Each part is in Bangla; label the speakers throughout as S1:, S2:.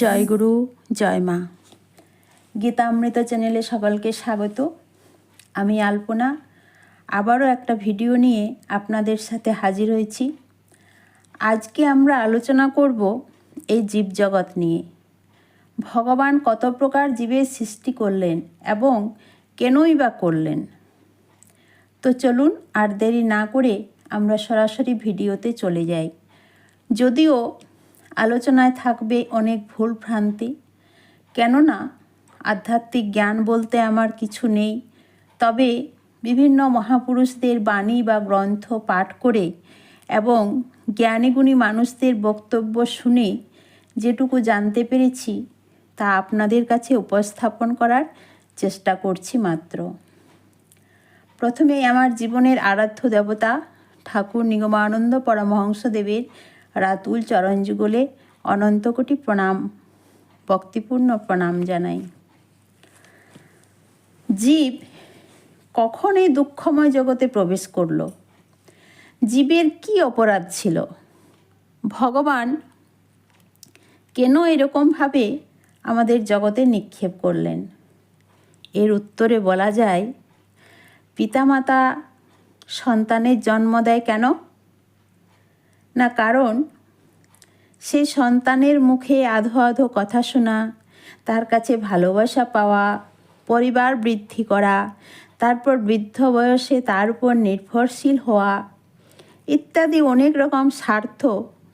S1: জয় গুরু, জয় মা। গীতামৃত চ্যানেলে সকলকে স্বাগত। আমি আলপনা। আবারও একটা ভিডিও নিয়ে আপনাদের সাথে হাজির হয়েছি। আজকে আমরা আলোচনা করব এই জীবজগৎ নিয়ে। ভগবান কত প্রকার জীবের সৃষ্টি করলেন এবং কেনই বা করলেন? তো চলুন আর দেরি না করে আমরা সরাসরি ভিডিওতে চলে যাই। যদিও আলোচনায় থাকবে অনেক ভুল ভ্রান্তি। কেননা, আধ্যাত্মিক জ্ঞান বলতে আমার কিছু নেই। তবে বিভিন্ন মহাপুরুষদের বাণী বা গ্রন্থ পাঠ করে এবং জ্ঞানীগুণী মানুষদের বক্তব্য শুনে যেটুকু জানতে পেরেছি, তা আপনাদের কাছে উপস্থাপন করার চেষ্টা করছি মাত্র। প্রথমে আমার জীবনের আরাধ্য দেবতা ঠাকুর নিগমানন্দ পরমহংসদেবের রাতুল চরণযুগলে অনন্তকোটি প্রণাম, ভক্তিপূর্ণ প্রণাম জানাই। জীব কখন এই দুঃখময় জগতে প্রবেশ করল? জীবের কি অপরাধ ছিল? ভগবান কেন এরকমভাবে আমাদের জগতে নিক্ষেপ করলেন? এর উত্তরে বলা যায়, পিতামাতা সন্তানের জন্ম দেয় কেন? না কারণ? সে সন্তানের মুখে আধো আধো কথা শোনা, তার কাছে ভালোবাসা পাওয়া, পরিবার বৃদ্ধি করা, তারপর বৃদ্ধ বয়সে তার উপর নির্ভরশীল হওয়া ইত্যাদি অনেক রকম স্বার্থ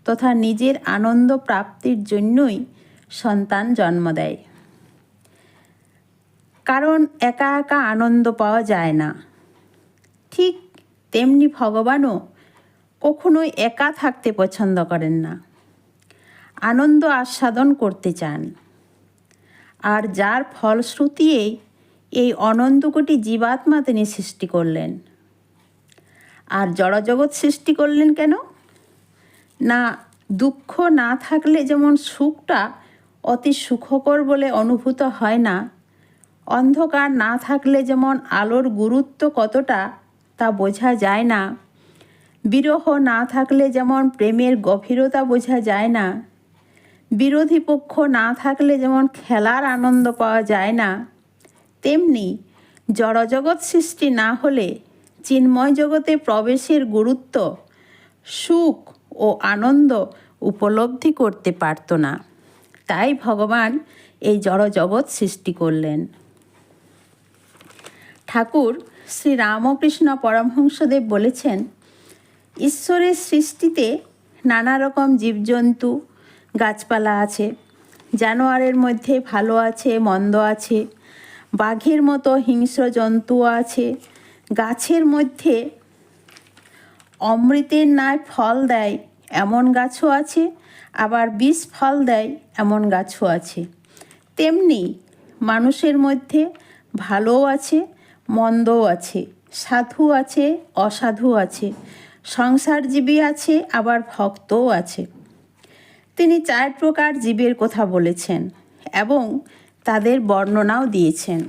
S1: তথা নিজের আনন্দ প্রাপ্তির জন্যই সন্তান জন্ম দেয়। কারণ একা একা আনন্দ পাওয়া যায় না। ঠিক তেমনি ভগবানও কখনোই একা থাকতে পছন্দ করেন না। আনন্দ আস্বাদন করতে চান। আর যার ফলশ্রুতিয়েই এই অনন্তকোটি জীবাত্মা তিনি সৃষ্টি করলেন। আর জড়জগৎ সৃষ্টি করলেন কেন? না, দুঃখ না থাকলে যেমন সুখটা অতি সুখকর বলে অনুভূত হয় না, অন্ধকার না থাকলে যেমন আলোর গুরুত্ব কতটা তা বোঝা যায় না বিরহ না থাকলে যেমন প্রেমের গভীরতা বোঝা যায় না, বিরোধী পক্ষ না থাকলে যেমন খেলার আনন্দ পাওয়া যায় না, তেমনি জড়জগৎ সৃষ্টি না হলে চিন্ময় জগতে প্রবেশের গুরুত্ব, সুখ ও আনন্দ উপলব্ধি করতে পারত না। তাই ভগবান এই জড়জগৎ সৃষ্টি করলেন। ঠাকুর শ্রী রামকৃষ্ণ পরমহংসদেব বলেছেন ঈশ্বরের সৃষ্টিতে নানা রকম জীবজন্তু, গাছপালা আছে। জানোয়ারের মধ্যে ভালো আছে, মন্দ আছে। বাঘের মতো হিংস্র জন্তুও আছে। গাছের মধ্যে অমৃতের ন্যায় ফল দেয়, এমন গাছও আছে। আবার বিষ ফল দেয়, এমন গাছও আছে। তেমনি মানুষের মধ্যে ভালোও আছে, মন্দও আছে। সাধু আছে, অসাধু আছে। সংসারজীবী আছে, আবার ভক্তও আছে। তিনি চার প্রকার জীবের কথা বলেছেন এবং তাদের বর্ণনাও দিয়েছেন।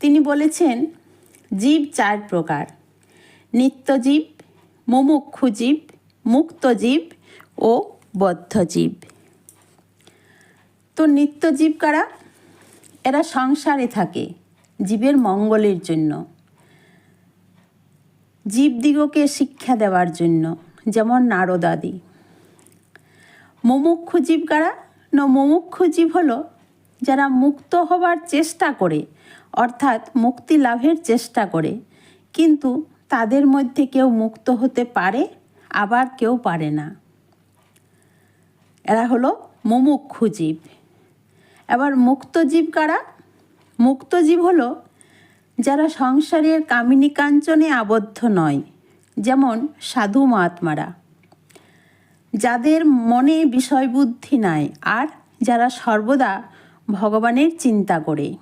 S1: তিনি বলেছেন, জীব চার প্রকার। নিত্যজীব মুমুক্ষু জীব মুক্তজীব ও বদ্ধজীব তো নিত্যজীব কারা? এরা সংসারে থাকে, জীবের মঙ্গলের জন্য। জীবদিগকে শিক্ষা দেওয়ার জন্য, যেমন নারদাদি মুমুক্ষু জীব কারা? না, মুমুক্ষু জীব হলো যারা মুক্ত হবার চেষ্টা করে, অর্থাৎ মুক্তি লাভের চেষ্টা করে। কিন্তু তাদের মধ্যে কেউ মুক্ত হতে পারে, আবার কেউ পারে না। এরা হলো মুমুক্ষু জীব। এবার মুক্ত জীব কারা? মুক্ত জীব হলো যারা সংসারের কামিনী কাঞ্চনে আবদ্ধ নয়, যেমন সাধু মহাত্মারা। যাদের মনে বিষয়বুদ্ধি নাই, আর যারা সর্বদা ভগবানের চিন্তা করে।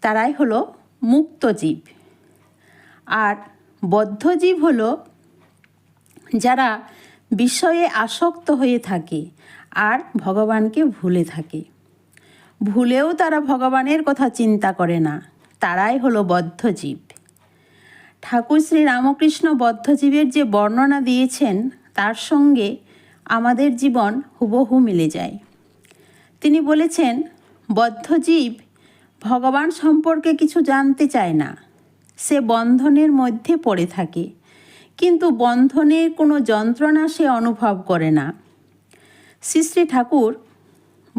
S1: তারাই হলো মুক্ত জীব। আর বদ্ধজীব হলো যারা বিষয়ে আসক্ত হয়ে থাকে, আর ভগবানকে ভুলে থাকে। ভুলেও তারা ভগবানের কথা চিন্তা করে না। তারাই হলো বদ্ধজীব। ঠাকুর শ্রী রামকৃষ্ণ বদ্ধজীবের যে বর্ণনা দিয়েছেন, তার সঙ্গে আমাদের জীবন হুবহু মিলে যায়। তিনি বলেছেন, বদ্ধজীব ভগবান সম্পর্কে কিছু জানতে চায় না। সে বন্ধনের মধ্যে পড়ে থাকে। কিন্তু বন্ধনের কোনো যন্ত্রণা সে অনুভব করে না। শ্রী শ্রী ঠাকুর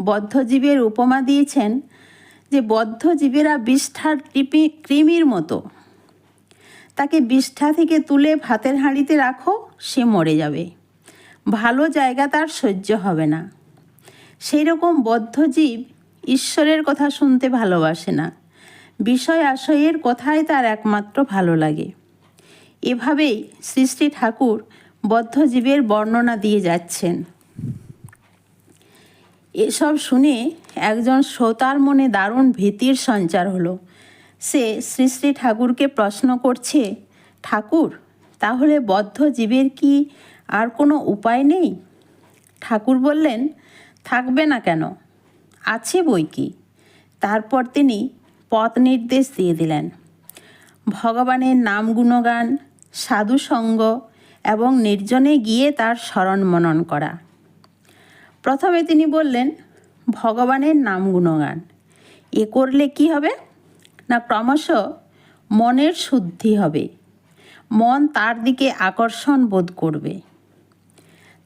S1: বদ্ধজীবের উপমা দিয়েছেন যে বদ্ধজীবেরা বিষ্ঠার কৃপি কৃমির মতো। তাকে বিষ্ঠা থেকে তুলে ভাতের হাঁড়িতে রাখো, সে মরে যাবে। ভালো জায়গা তার সহ্য হবে না। সেই রকম বদ্ধজীব ঈশ্বরের কথা শুনতে ভালোবাসে না। বিষয় আশয়ের কথাই তার একমাত্র ভালো লাগে। এভাবেই শ্রী শ্রী ঠাকুর বদ্ধজীবের বর্ণনা দিয়ে যাচ্ছেন। এসব শুনে একজন শ্রোতার মনে দারুণ ভীতির সঞ্চার হলো। সে শ্রী শ্রী ঠাকুরকে প্রশ্ন করছে, ঠাকুর, তাহলে বদ্ধ জীবের কি আর কোনো উপায় নেই? ঠাকুর বললেন, থাকবে না কেন, আছে বই কি? তারপর তিনি পথ নির্দেশ দিয়ে দিলেন। ভগবানের নাম গুণগান, সাধুসঙ্গ এবং নির্জনে গিয়ে তার স্মরণ মনন করা। প্রথমে তিনি বললেন, ভগবানের নাম গুণগান। এ করলে কি হবে? না ক্রমশ মনের শুদ্ধি হবে। মন তার দিকে আকর্ষণ বোধ করবে।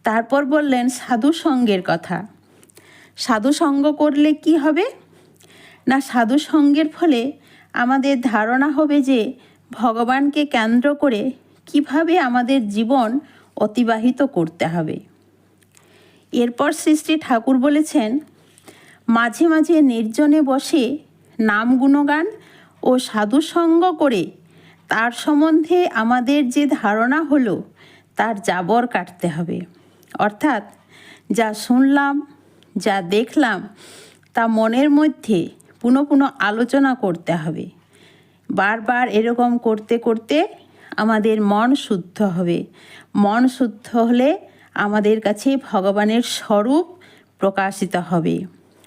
S1: তারপর বললেন, সাধু সঙ্গের কথা। সাধু সঙ্গ করলে কি হবে? না সাধু সঙ্গের ফলে আমাদের ধারণা হবে যে ভগবানকে কেন্দ্র করে কীভাবে আমাদের জীবন অতিবাহিত করতে হবে? এরপর শ্রী ঠাকুর বলেছেন, মাঝে মাঝে নির্জনে বসে নাম গুণগান ও সাধুসঙ্গ করে তার সম্বন্ধে আমাদের যে ধারণা হলো, তার জাবর কাটতে হবে। অর্থাৎ যা শুনলাম, যা দেখলাম, তা মনের মধ্যে পুনঃ পুনঃ আলোচনা করতে হবে। বারবার এরকম করতে করতে আমাদের মন শুদ্ধ হবে। মন শুদ্ধ হলে আমাদের কাছে ভগবানের স্বরূপ প্রকাশিত হবে।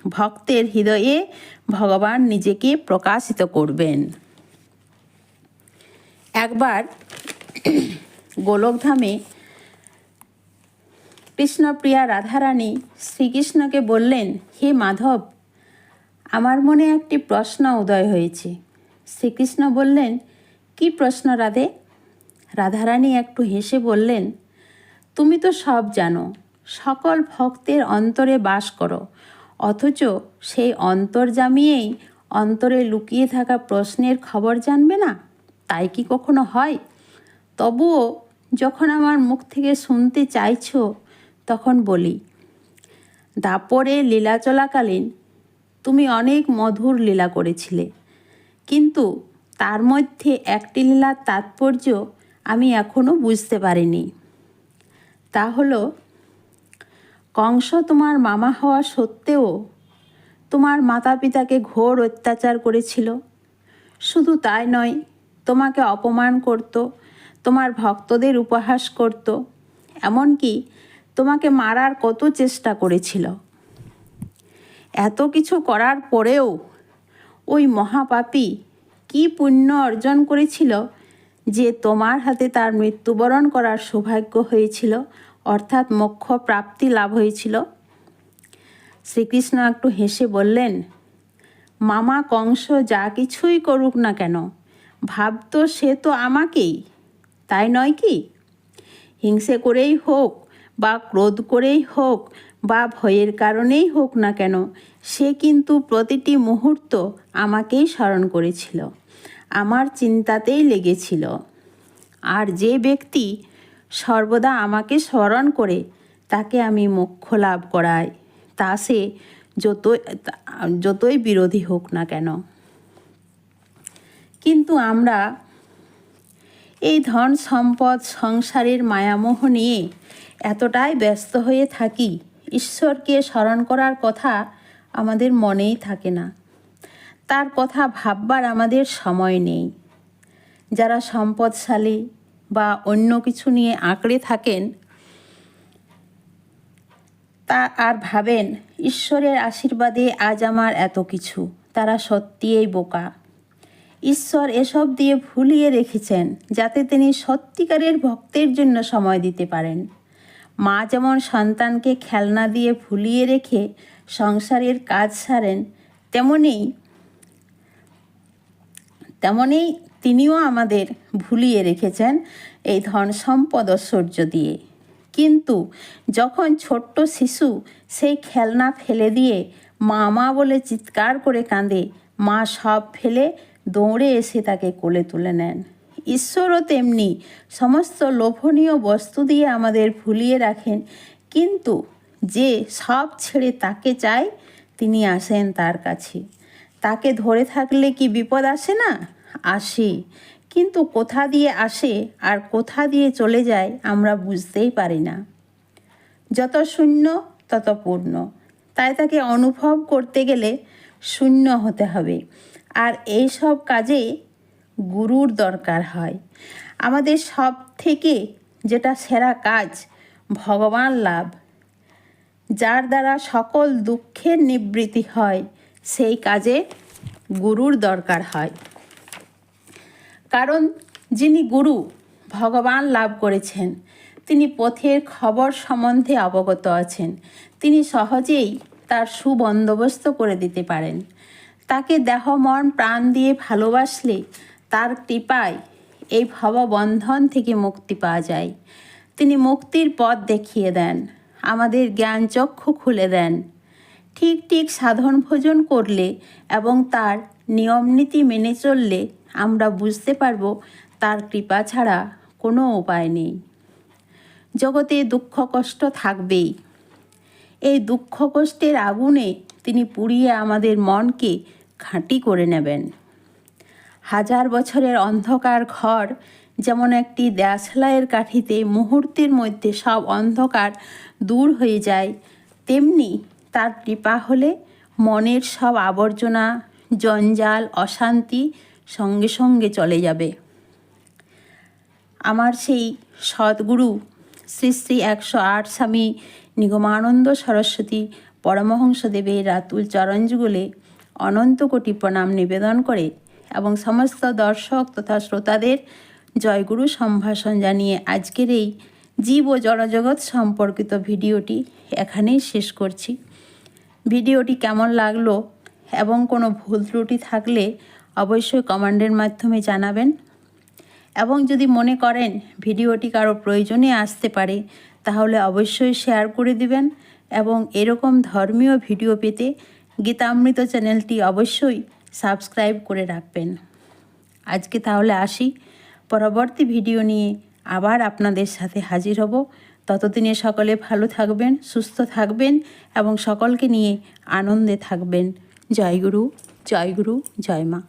S1: ভক্তের হৃদয়ে ভগবান নিজেকে প্রকাশিত করবেন। একবার গোলকধামে কৃষ্ণপ্রিয়া রাধারানী শ্রীকৃষ্ণকে বললেন, হে মাধব, আমার মনে একটি প্রশ্ন উদয় হয়েছে। শ্রীকৃষ্ণ বললেন, কি প্রশ্ন রাধে? রাধারানী একটু হেসে বললেন তুমি তো সব জানো, সকল ভক্তের অন্তরে বাস করো। অথচ সেই অন্তর জামিয়েই অন্তরে লুকিয়ে থাকা প্রশ্নের খবর জানবে না? তাই কি কখনো হয়? তবুও যখন আমার মুখ থেকে শুনতে চাইছো, তখন বলি, দাপরে লীলা চলাকালীন তুমি অনেক মধুর লীলা করেছিলে। কিন্তু তার মধ্যে একটি লীলার তাৎপর্য আমি এখনও বুঝতে পারিনি। তা হলো, কংস তোমার মামা হওয়া সত্ত্বেও তোমার মাতা পিতাকে ঘোর অত্যাচার করেছিল। শুধু তাই নয়, তোমাকে অপমান করত, তোমার ভক্তদের উপহাস করত, এমনকি তোমাকে মারার কত চেষ্টা করেছিল। এত কিছু করার পরেও ওই মহাপাপী কি পুণ্য অর্জন করেছিল যে তোমার হাতে তার মৃত্যুবরণ করার সৌভাগ্য হয়েছিল, অর্থাৎ মোক্ষ প্রাপ্তি লাভ হয়েছিল। শ্রীকৃষ্ণ একটু হেসে বললেন, মামা কংস যা কিছুই করুক না কেন ভাবতো সে তো আমাকেই, তাই নয় কি? হিংসে করেই হোক বা ক্রোধ করেই হোক বা ভয়ের কারণেই হোক না কেন, সে কিন্তু প্রতিটি মুহূর্ত আমাকেই স্মরণ করেছিল। আমার চিন্তাতেই লেগেছিল। আর যে ব্যক্তি সর্বদা আমাকে স্মরণ করে, তাকে আমি মোক্ষ লাভ করাই। তা সে যতই যতই বিরোধী হোক না কেন। কিন্তু আমরা এই ধন সম্পদ সংসারের মায়ামোহ নিয়ে এতটাই ব্যস্ত হয়ে থাকি, ঈশ্বরকে স্মরণ করার কথা আমাদের মনেই থাকে না। তার কথা ভাববার আমাদের সময় নেই। যারা সম্পদশালী বা অন্য কিছু নিয়ে আঁকড়ে থাকেন, তা আর ভাবেন, ঈশ্বরের আশীর্বাদে আজ আমার এত কিছু, তারা সত্যিই বোকা। ঈশ্বর এসব দিয়ে ভুলিয়ে রেখেছেন, যাতে তিনি সত্যিকারের ভক্তের জন্য সময় দিতে পারেন। মা যেমন সন্তানকে খেলনা দিয়ে ভুলিয়ে রেখে সংসারের কাজ সারেন তেমনি তেমনি তিনিও আমাদের ভুলিয়ে রেখেছেন এই ধন সম্পদ ঐশ্বর্য দিয়ে। কিন্তু যখন ছোট্ট শিশু সেই খেলনা ফেলে দিয়ে মা মা বলে চিৎকার করে কাঁদে, মা সব ফেলে দৌড়ে এসে তাকে কোলে তুলে নেন। ঈশ্বরও তেমনি সমস্ত লোভনীয় বস্তু দিয়ে আমাদের ভুলিয়ে রাখেন, কিন্তু যে সব ছেড়ে তাকে চায়, তিনি আসেন তার কাছে। তাকে ধরে থাকলে কি বিপদ আসে না? আসে। কিন্তু কোথা দিয়ে আসে আর কোথা দিয়ে চলে যায় আমরা বুঝতেই পারি না। যত শূন্য, তত পূর্ণ। তাই তাকে অনুভব করতে গেলে শূন্য হতে হবে। আর এই সব কাজে গুরুর দরকার হয়। আমাদের সব থেকে যেটা সেরা কাজ, ভগবান লাভ। যার দ্বারা সকল দুঃখের নিবৃত্তি হয়। সেই কাজে গুরুর দরকার হয়। কারণ যিনি গুরু, ভগবান লাভ করেছেন। তিনি পথের খবর সম্বন্ধে অবগত আছেন। তিনি সহজেই তার সুবন্দোবস্ত করে দিতে পারেন। তাকে দেহ, মন, প্রাণ দিয়ে ভালোবাসলে তার কৃপায় এই ভববন্ধন থেকে মুক্তি পাওয়া যায়। তিনি মুক্তির পথ দেখিয়ে দেন। আমাদের জ্ঞান চক্ষু খুলে দেন। ঠিক ঠিক সাধন ভোজন করলে এবং তার নিয়মনীতি মেনে চললে আমরা বুঝতে পারব তার কৃপা ছাড়া কোনো উপায় নেই। জগতে দুঃখ কষ্ট থাকবেই। এই দুঃখ কষ্টের আগুনে তিনি পুড়িয়ে আমাদের মনকে খাঁটি করে নেবেন। হাজার বছরের অন্ধকার ঘর যেমন একটি দেশলাইয়ের কাঠিতে মুহূর্তের মধ্যে সব অন্ধকার দূর হয়ে যায়, তেমনি তার কৃপা হলে মনের সব আবর্জনা, জঞ্জাল, অশান্তি সঙ্গে সঙ্গে চলে যাবে। আমার সেই সদ্গুরু শ্রী শ্রী একশো আট স্বামী নিগমানন্দ সরস্বতী পরমহংসদেবের রাতুল চরণযুগলে অনন্ত কোটি প্রণাম নিবেদন করে এবং সমস্ত দর্শক তথা শ্রোতাদের জয়গুরু সম্ভাষণ জানিয়ে আজকের এই জীব ও জড়জগৎ সম্পর্কিত ভিডিওটি এখানেই শেষ করছি। ভিডিওটি কেমন লাগল এবং কোনো ভুল ত্রুটি থাকলে অবশ্যই কমান্ডের মাধ্যমে জানাবেন। এবং যদি মনে করেন ভিডিওটি কারও প্রয়োজনে আসতে পারে, তাহলে অবশ্যই শেয়ার করে দিবেন এবং এরকম ধর্মীয় ভিডিও পেতে গীতামৃত চ্যানেলটি অবশ্যই সাবস্ক্রাইব করে রাখবেন। আজকে তাহলে আসি। পরবর্তী ভিডিও নিয়ে আবার আপনাদের সাথে হাজির হব। ততদিনে সকলে ভালো থাকবেন, সুস্থ থাকবেন এবং সকলকে নিয়ে আনন্দে থাকবেন। জয় গুরু জয় গুরু, জয় মা।